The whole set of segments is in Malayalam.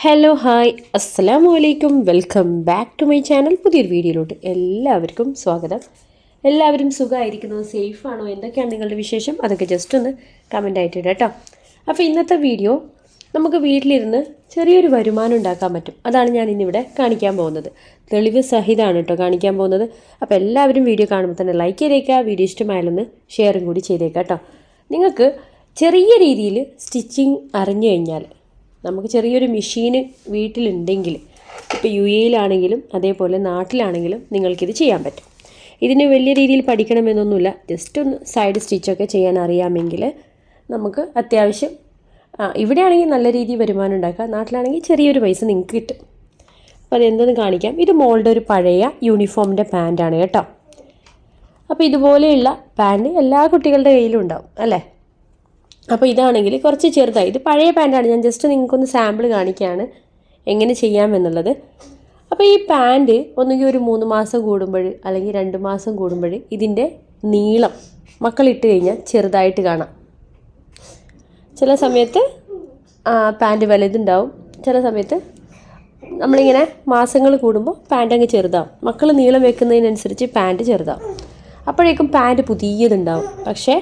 ഹലോ ഹായ് അസ്സലാമു അലൈക്കും welcome back to my channel പുതിയൊരു വീഡിയോയിലോട്ട് എല്ലാവർക്കും സ്വാഗതം. എല്ലാവരും സുഖമായിരിക്കുന്നു? സേഫാണോ? എന്തൊക്കെയാണ് നിങ്ങളുടെ വിശേഷം? അതൊക്കെ ജസ്റ്റ് ഒന്ന് കമന്റ് ആയിട്ട് കേട്ടോ അപ്പോൾ ഇന്നത്തെ വീഡിയോ നമുക്ക് വീട്ടിലിരുന്ന് ചെറിയൊരു വരുമാനം ഉണ്ടാക്കാൻ പറ്റും. അതാണ് ഞാൻ ഇന്നിവിടെ കാണിക്കാൻ പോകുന്നത്. തെളിവ് സഹിതമാണ് കേട്ടോ കാണിക്കാൻ പോകുന്നത്. അപ്പോൾ എല്ലാവരും വീഡിയോ കാണുമ്പോൾ തന്നെ ലൈക്ക് ചെയ്തേക്കുക. വീഡിയോ ഇഷ്ടമായാലൊന്ന് ഷെയറും കൂടി ചെയ്തേക്കാം കേട്ടോ നിങ്ങൾക്ക് ചെറിയ രീതിയിൽ സ്റ്റിച്ചിങ് അറിഞ്ഞു കഴിഞ്ഞാൽ നമുക്ക് ചെറിയൊരു മെഷീന് വീട്ടിലുണ്ടെങ്കിൽ ഇപ്പോൾ യു എയിലാണെങ്കിലും അതേപോലെ നാട്ടിലാണെങ്കിലും നിങ്ങൾക്കിത് ചെയ്യാൻ പറ്റും. ഇതിന് വലിയ രീതിയിൽ പഠിക്കണമെന്നൊന്നുമില്ല. ജസ്റ്റ് ഒന്ന് സൈഡ് സ്റ്റിച്ചൊക്കെ ചെയ്യാൻ അറിയാമെങ്കിൽ നമുക്ക് അത്യാവശ്യം ഇവിടെയാണെങ്കിൽ നല്ല രീതിയിൽ വരുമാനം ഉണ്ടാക്കാം നാട്ടിലാണെങ്കിൽ ചെറിയൊരു പൈസ നിങ്ങൾക്ക് കിട്ടും. അപ്പോൾ അതെന്തെന്ന് കാണിക്കാം. ഇത് മോളുടെ ഒരു പഴയ യൂണിഫോമിന്റെ പാന്റാണ് കേട്ടോ. അപ്പോൾ ഇതുപോലെയുള്ള പാന്റ് എല്ലാ കുട്ടികളുടെ കയ്യിലും ഉണ്ടാവും അല്ലേ? അപ്പോൾ ഇതാണെങ്കിൽ കുറച്ച് ചെറുതായി. ഇത് പഴയ പാന്റാണ് ഞാൻ ജസ്റ്റ് നിങ്ങൾക്കൊന്ന് സാമ്പിൾ കാണിക്കുകയാണ് എങ്ങനെ ചെയ്യാമെന്നുള്ളത് അപ്പോൾ ഈ പാന്റ് ഒന്നുകിൽ ഒരു മൂന്ന് മാസം കൂടുമ്പോൾ അല്ലെങ്കിൽ രണ്ട് മാസം കൂടുമ്പോൾ ഇതിന്റെ നീളം മക്കളിട്ട് കഴിഞ്ഞാൽ ചെറുതായിട്ട് കാണാം. ചില സമയത്ത് പാന്റ് വലുതുണ്ടാവും. ചില സമയത്ത് നമ്മളിങ്ങനെ മാസങ്ങൾ കൂടുമ്പോൾ പാന്റ് അങ്ങ് ചെറുതാവും. മക്കൾ നീളം വെക്കുന്നതിനനുസരിച്ച് പാന്റ് ചെറുതാവും. അപ്പോഴേക്കും പാന്റ് പുതിയതുണ്ടാവും. പക്ഷേ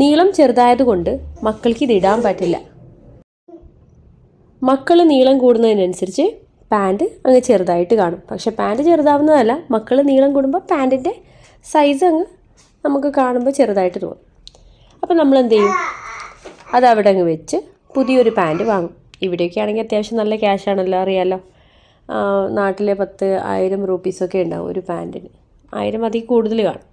നീളം ചെറുതായതുകൊണ്ട് മക്കൾക്ക് ഇത് ഇടാൻ പറ്റില്ല. മക്കൾ നീളം കൂടുന്നതിനനുസരിച്ച് പാന്റ് അങ്ങ് ചെറുതായിട്ട് കാണും. പക്ഷെ പാന്റ് ചെറുതാവുന്നതല്ല മക്കൾ നീളം കൂടുമ്പോൾ പാന്റിന്റെ സൈസ് അങ്ങ് നമുക്ക് കാണുമ്പോൾ ചെറുതായിട്ട് തോന്നും. അപ്പോൾ നമ്മൾ എന്ത് ചെയ്യും? അത് അവിടെ അങ്ങ് വെച്ച് പുതിയൊരു പാന്റ് വാങ്ങും. ഇവിടെയൊക്കെ ആണെങ്കിൽ അത്യാവശ്യം നല്ല ക്യാഷാണല്ലോ അറിയാമല്ലോ നാട്ടിലെ പത്ത് ആയിരം റുപ്പീസൊക്കെ ഉണ്ടാവും ഒരു പാന്റിന് ആയിരം അതിൽ കൂടുതൽ കാണും.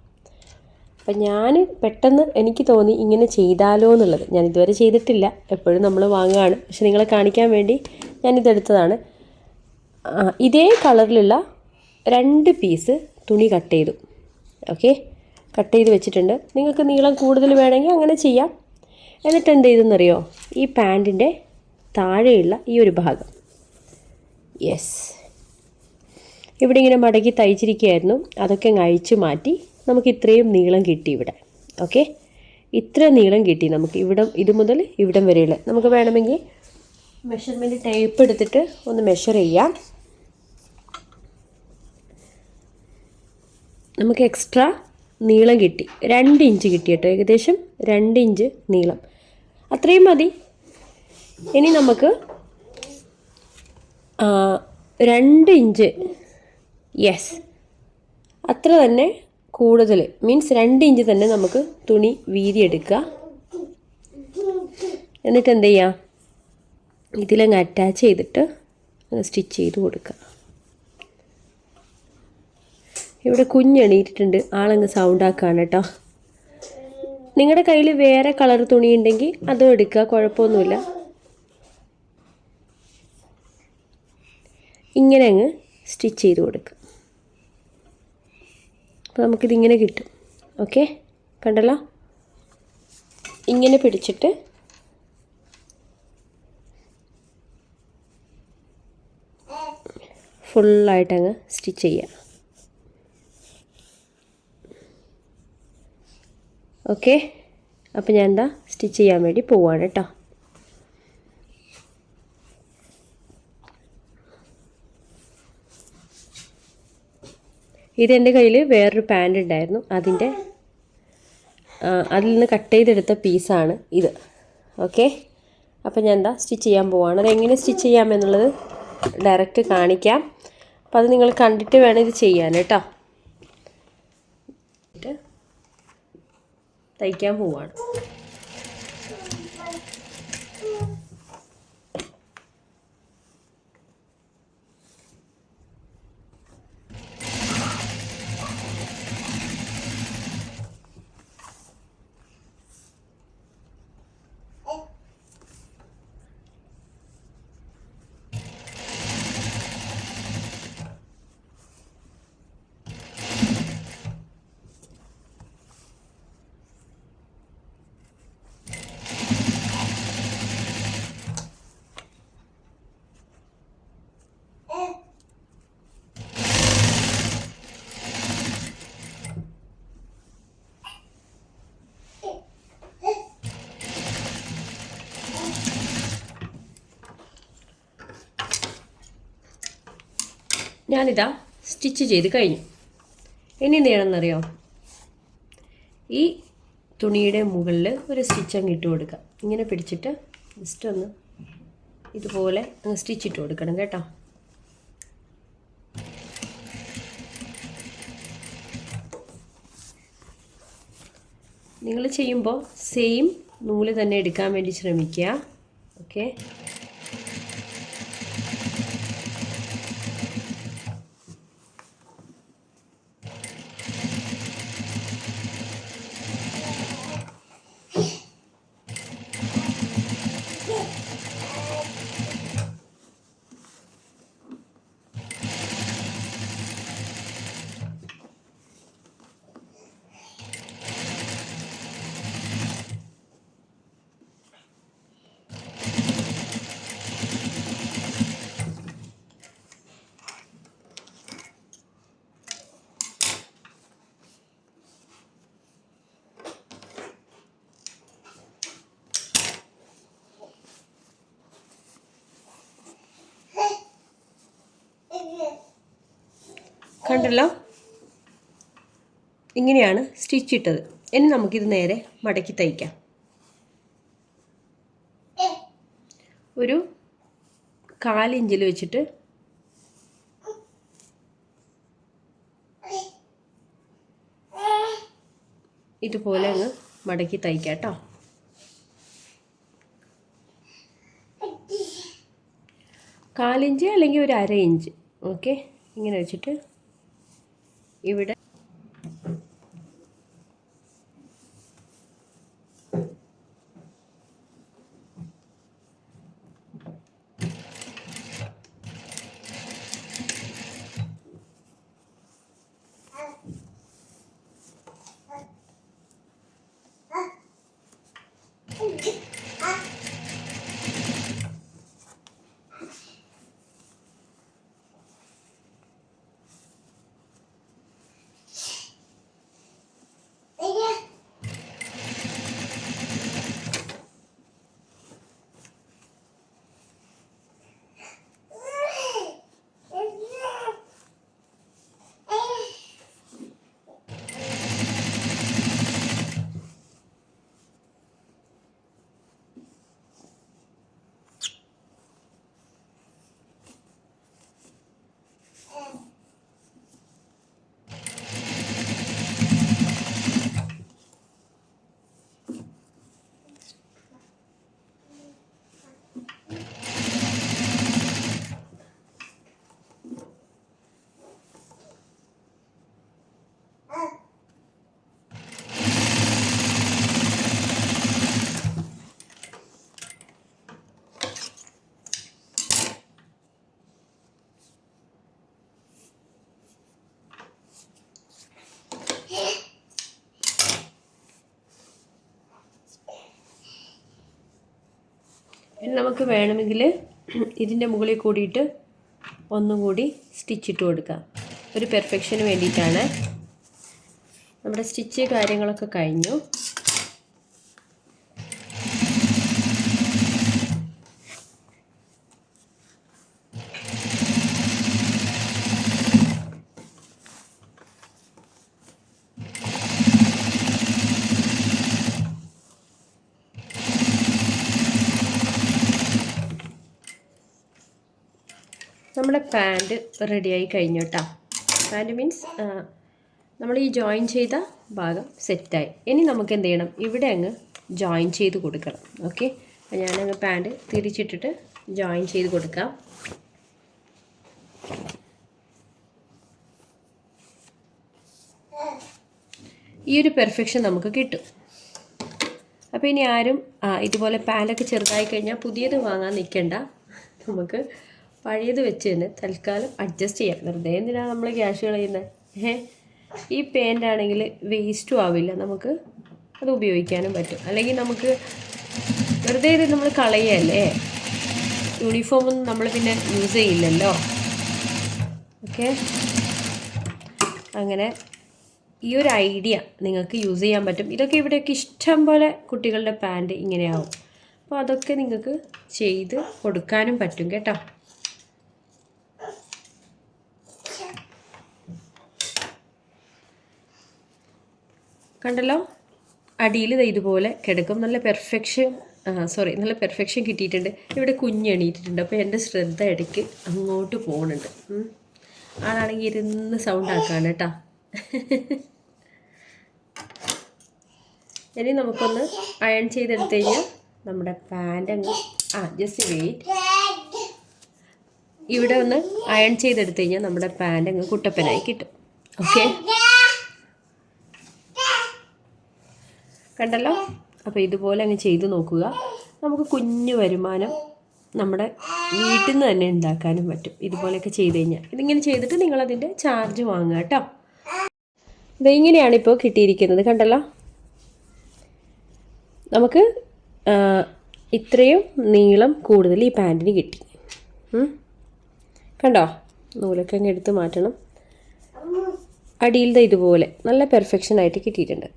അപ്പം ഞാൻ പെട്ടെന്ന് എനിക്ക് തോന്നി ഇങ്ങനെ ചെയ്താലോ എന്നുള്ളത്. ഞാൻ ഇതുവരെ ചെയ്തിട്ടില്ല. എപ്പോഴും നമ്മൾ വാങ്ങുകയാണ്. പക്ഷെ നിങ്ങളെ കാണിക്കാൻ വേണ്ടി ഞാനിതെടുത്തതാണ് ഇതേ കളറിലുള്ള രണ്ട് പീസ് തുണി കട്ട് ചെയ്തു. ഓക്കെ? കട്ട് ചെയ്ത് വെച്ചിട്ടുണ്ട്. നിങ്ങൾക്ക് നീളം കൂടുതൽ വേണമെങ്കിൽ അങ്ങനെ ചെയ്യാം. എന്നിട്ട് എന്ത് ചെയ്തെന്നറിയോ? ഈ പാന്റിന്റെ താഴെയുള്ള ഈ ഒരു ഭാഗം. യെസ് ഇവിടെ ഇങ്ങനെ മടക്കി തയ്ച്ചിരിക്കുകയായിരുന്നു. അതൊക്കെ അങ്ങ് അഴിച്ചു മാറ്റി നമുക്ക് ഇത്രയും നീളം കിട്ടി ഇവിടെ. ഓക്കെ ഇത്ര നീളം കിട്ടി നമുക്ക് ഇവിടം ഇത് മുതൽ ഇവിടം വരെയുള്ള. നമുക്ക് വേണമെങ്കിൽ മെഷർമെന്റ് ടേപ്പ് എടുത്തിട്ട് ഒന്ന് മെഷർ ചെയ്യാം. നമുക്ക് എക്സ്ട്രാ നീളം കിട്ടി. രണ്ട് ഇഞ്ച് കിട്ടി കേട്ടോ. ഏകദേശം രണ്ട് ഇഞ്ച് നീളം. അത്രയും മതി. ഇനി നമുക്ക് രണ്ട് ഇഞ്ച് യെസ് അത്ര തന്നെ കൂടുതൽ മീൻസ് രണ്ട് ഇഞ്ച് തന്നെ നമുക്ക് തുണി വീതിയെടുക്കുക. എന്നിട്ട് എന്ത് ചെയ്യാം? ഇതിലങ്ങ് അറ്റാച്ച് ചെയ്തിട്ട് സ്റ്റിച്ച് ചെയ്ത് കൊടുക്കുക. ഇവിടെ കുഞ്ഞെണീറ്റിട്ടുണ്ട് ആളങ്ങ് സൗണ്ട് ആക്കുകയാണ് കേട്ടോ നിങ്ങളുടെ കയ്യിൽ വേറെ കളർ തുണി ഉണ്ടെങ്കിൽ അതും എടുക്കുക. കുഴപ്പമൊന്നുമില്ല. ഇങ്ങനെ അങ്ങ് സ്റ്റിച്ച് ചെയ്ത് കൊടുക്കുക. അപ്പോൾ നമുക്കിതിങ്ങനെ കിട്ടും. ഓക്കെ? കണ്ടല്ലോ? ഇങ്ങനെ പിടിച്ചിട്ട് ഫുള്ളായിട്ട് അങ്ങ് സ്റ്റിച്ച് ചെയ്യുക ഓക്കെ? അപ്പോൾ ഞാൻ എന്താ സ്റ്റിച്ച് ചെയ്യാൻ വേണ്ടി പോവാണ് കേട്ടോ. ഇതെന്റെ കയ്യിൽ വേറൊരു പാന്റ് ഉണ്ടായിരുന്നു. അതിന്റെ അതിൽ നിന്ന് കട്ട് ചെയ്തെടുത്ത പീസാണ് ഇത്. ഓക്കെ അപ്പോൾ ഞാൻ എന്താ സ്റ്റിച്ച് ചെയ്യാൻ പോവാണ്. അതെങ്ങനെ സ്റ്റിച്ച് ചെയ്യാമെന്നുള്ളത് ഡയറക്റ്റ് കാണിക്കാം. അപ്പോൾ അത് നിങ്ങൾ കണ്ടിട്ട് വേണം ഇത് ചെയ്യാൻ കേട്ടോ. തയ്ക്കാൻ പോവാണ്. ഞാനിതാ സ്റ്റിച്ച് ചെയ്ത് കഴിഞ്ഞു. ഇനി ചെയ്യണമെന്നറിയോ ഈ തുണിയുടെ മുകളിൽ ഒരു സ്റ്റിച്ച് അങ്ങ് ഇട്ട് കൊടുക്കുക. ഇങ്ങനെ പിടിച്ചിട്ട് ജസ്റ്റ് ഒന്ന് ഇതുപോലെ അങ്ങ് സ്റ്റിച്ച് ഇട്ട് കൊടുക്കണം കേട്ടോ. നിങ്ങൾ ചെയ്യുമ്പോൾ സെയിം നൂൽ തന്നെ എടുക്കാൻ വേണ്ടി ശ്രമിക്കുക. ഓക്കെ കണ്ടല്ലോ? ഇങ്ങനെയാണ് സ്റ്റിച്ച് ഇട്ടത് ഇനി നമുക്കിത് നേരെ മടക്കി തയ്ക്കാം. ഒരു കാലിഞ്ചിൽ വെച്ചിട്ട് ഇതുപോലെ അങ്ങ് മടക്കി തയ്ക്കാം കേട്ടോ. കാലിഞ്ച് അല്ലെങ്കിൽ ഒരു അര ഇഞ്ച്. ഓക്കെ? ഇങ്ങനെ വെച്ചിട്ട് ഇവിടെ ഇനി നമുക്ക് വേണമെങ്കിൽ ഇതിന്റെ മുകളിൽ കൂടിയിട്ട് ഒന്നും കൂടി സ്റ്റിച്ച് ഇട്ട് കൊടുക്കാം. ഒരു പെർഫെക്ഷന് വേണ്ടിയിട്ടാണ്. നമ്മുടെ സ്റ്റിച്ച് കാര്യങ്ങളൊക്കെ കഴിഞ്ഞു. നമ്മുടെ പാന്റ് റെഡിയായി കഴിഞ്ഞു കേട്ടോ. പാന്റ് മീൻസ് നമ്മൾ ഈ ജോയിൻ ചെയ്ത ഭാഗം സെറ്റായി. ഇനി നമുക്ക് എന്ത് ചെയ്യണം? ഇവിടെ അങ്ങ് ജോയിൻ ചെയ്ത് കൊടുക്കണം. ഓക്കെ അപ്പോൾ ഞാനങ്ങ് പാന്റ് തിരിച്ചിട്ടിട്ട് ജോയിൻ ചെയ്ത് കൊടുക്കാം. ഈ ഒരു പെർഫെക്ഷൻ നമുക്ക് കിട്ടും. അപ്പോൾ ഇനി ആരും ഇതുപോലെ പാന്റൊക്കെ ചെറുതായി കഴിഞ്ഞാൽ പുതിയത് വാങ്ങാൻ നിൽക്കണ്ട. നമുക്ക് പഴയത് വെച്ച് തന്നെ തൽക്കാലം അഡ്ജസ്റ്റ് ചെയ്യാം. വെറുതെ എന്തിനാണ് നമ്മൾ ക്യാഷ് കളയുന്നത് ഏഹ് ഈ പാന്റ് ആണെങ്കിൽ വേസ്റ്റും ആവില്ല. നമുക്ക് അത് ഉപയോഗിക്കാനും പറ്റും. അല്ലെങ്കിൽ നമുക്ക് വെറുതെ ഇത് നമ്മൾ കളയല്ലേ? യൂണിഫോമൊന്നും നമ്മൾ പിന്നെ യൂസ് ചെയ്യില്ലല്ലോ. ഓക്കെ? അങ്ങനെ ഈ ഒരു ഐഡിയ നിങ്ങൾക്ക് യൂസ് ചെയ്യാൻ പറ്റും. ഇതൊക്കെ ഇവിടെയൊക്കെ ഇഷ്ടം പോലെ കുട്ടികളുടെ പാന്റ് ഇങ്ങനെയാവും. അപ്പോൾ അതൊക്കെ നിങ്ങൾക്ക് ചെയ്ത് കൊടുക്കാനും പറ്റും കേട്ടോ. കണ്ടല്ലോ? അടിയിൽ ഇതുപോലെ കിടക്കും. നല്ല പെർഫെക്ഷൻ സോറി നല്ല പെർഫെക്ഷൻ കിട്ടിയിട്ടുണ്ട്. ഇവിടെ കുഞ്ഞെണീറ്റിട്ടുണ്ട് അപ്പോൾ എന്റെ ശ്രദ്ധ ഇടയ്ക്ക് അങ്ങോട്ട് പോകുന്നുണ്ട്. ആളാണെങ്കിൽ ഇരുന്ന് സൗണ്ട് ആക്കാണ് കേട്ടോ. ഇനി നമുക്കൊന്ന് അയൺ ചെയ്തെടുത്ത് കഴിഞ്ഞാൽ നമ്മുടെ പാന്റ് അങ്ങ് ആ ജസ്റ്റ് വെയിറ്റ് ഇവിടെ ഒന്ന് അയൺ ചെയ്തെടുത്ത് കഴിഞ്ഞാൽ നമ്മുടെ പാന്റ് അങ്ങ് കുട്ടപ്പനായി കിട്ടും. ഓക്കെ കണ്ടല്ലോ? അപ്പോൾ ഇതുപോലെ അങ്ങ് ചെയ്തു നോക്കുക. നമുക്ക് കുഞ്ഞു വരുമാനം നമ്മുടെ വീട്ടിൽ നിന്ന് തന്നെ ഉണ്ടാക്കാനും പറ്റും. ഇതുപോലെയൊക്കെ ചെയ്ത് കഴിഞ്ഞാൽ ഇതിങ്ങനെ ചെയ്തിട്ട് നിങ്ങളതിന്റെ ചാർജ് വാങ്ങുക കേട്ടോ. ഇത് ഇങ്ങനെയാണ് ഇപ്പോൾ കിട്ടിയിരിക്കുന്നത്. കണ്ടല്ലോ? നമുക്ക് ഇത്രയും നീളം കൂടുതൽ ഈ പാന്റിന് കിട്ടി. കണ്ടോ? നൂലൊക്കെ അങ്ങ് എടുത്ത് മാറ്റണം. അടിയിലത്തെ ഇതുപോലെ നല്ല പെർഫെക്ഷൻ ആയിട്ട് കിട്ടിയിട്ടുണ്ട്.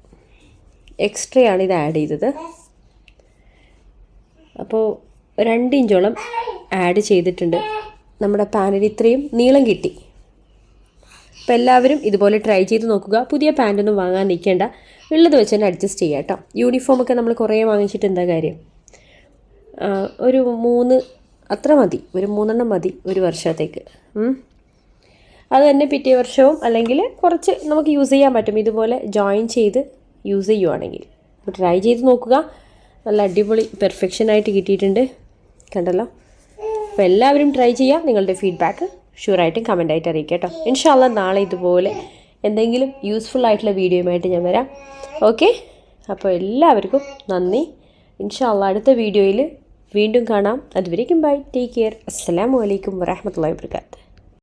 എക്സ്ട്രാ ആണ് ഇത് ആഡ് ചെയ്തത്. അപ്പോൾ രണ്ട് ഇഞ്ചോളം ആഡ് ചെയ്തിട്ടുണ്ട്. നമ്മുടെ പാനിൽ ഇത്രയും നീളം കിട്ടി. അപ്പോൾ എല്ലാവരും ഇതുപോലെ ട്രൈ ചെയ്ത് നോക്കുക. പുതിയ പാന്റൊന്നും വാങ്ങാൻ നിൽക്കേണ്ട. ഉള്ളത് വെച്ച് തന്നെ അഡ്ജസ്റ്റ് ചെയ്യുക കേട്ടോ. യൂണിഫോമൊക്കെ നമ്മൾ കുറേ വാങ്ങിച്ചിട്ട് എന്താ കാര്യം? ഒരു മൂന്ന് അത്ര മതി. ഒരു മൂന്നെണ്ണം മതി ഒരു വർഷത്തേക്ക്. അത് തന്നെ പിറ്റേ വർഷവും അല്ലെങ്കിൽ കുറച്ച് നമുക്ക് യൂസ് ചെയ്യാൻ പറ്റും. ഇതുപോലെ ജോയിൻ ചെയ്ത് യൂസ് ചെയ്യുവാണെങ്കിൽ. ട്രൈ ചെയ്ത് നോക്കുക. നല്ല അടിപൊളി പെർഫെക്ഷനായിട്ട് കിട്ടിയിട്ടുണ്ട്. കണ്ടല്ലോ? അപ്പോൾ എല്ലാവരും ട്രൈ ചെയ്യുക. നിങ്ങളുടെ ഫീഡ്ബാക്ക് ഷുവറായിട്ടും കമന്റായിട്ട് അറിയിക്കുക കേട്ടോ. ഇൻഷാല്ല നാളെ ഇതുപോലെ എന്തെങ്കിലും യൂസ്ഫുൾ ആയിട്ടുള്ള വീഡിയോയുമായിട്ട് ഞാൻ വരാം. ഓക്കെ അപ്പോൾ എല്ലാവർക്കും നന്ദി. ഇൻഷാല്ല അടുത്ത വീഡിയോയിൽ വീണ്ടും കാണാം. അതുവരേക്കും ബൈ ടേക്ക് കെയർ അസ്സാം അലൈക്കും വറഹമത്തല്ലാ വാബർക്കാത്ത്